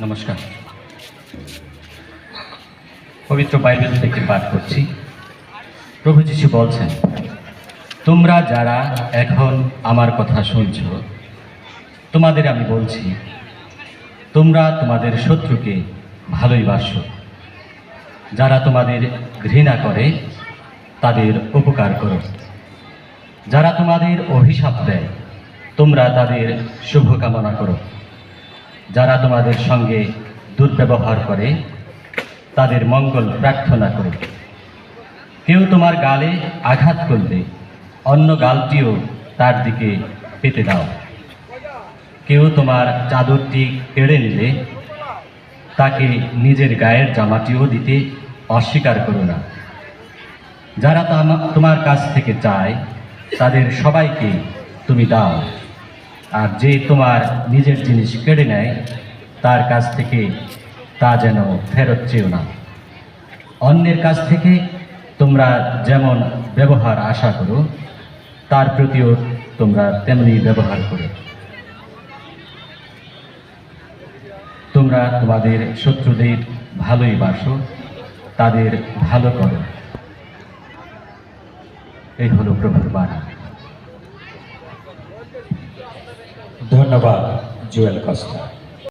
নমস্কার। পবিত্র বাইবেল থেকে পাঠ করছি। প্রভু যিশু বলছেন, তোমরা যারা এখন আমার কথা শুনছ, তোমাদের আমি বলছি, তোমরা তোমাদের শত্রুকে ভালোই বাসো। যারা তোমাদের ঘৃণা করে, তাদের উপকার করো। যারা তোমাদের অভিশাপ দেয়, তোমরা তাদের শুভকামনা করো। যারা তোমাদের সঙ্গে দুর্ব্যবহার করে, তাদের মঙ্গল প্রার্থনা করো। কেউ তোমার গালে আঘাত করলে, অন্য গালটিও তার দিকে পেতে দাও। কেউ তোমার চাদরটি কেড়ে নিলে, তাকে নিজের গায়ের জামাটিও দিতে অস্বীকার করো না। যারা তামা- তোমার কাছ থেকে চায়, তাদের সবাইকে তুমি দাও। আর যে তোমার নিজের জিনিস কেড়ে নেয়, তার কাছ থেকে তা যেন ফেরত চেও না। অন্যের কাছ থেকে তোমরা যেমন ব্যবহার আশা করো, তার প্রতিও তোমরা তেমনি ব্যবহার করো। তোমরা তোমাদের শত্রুদের ভালোই বাসো, তাদের ভালো করো। এই হলো প্রভুর বাণী। ধন্যবাদ জুয়েল কস্তা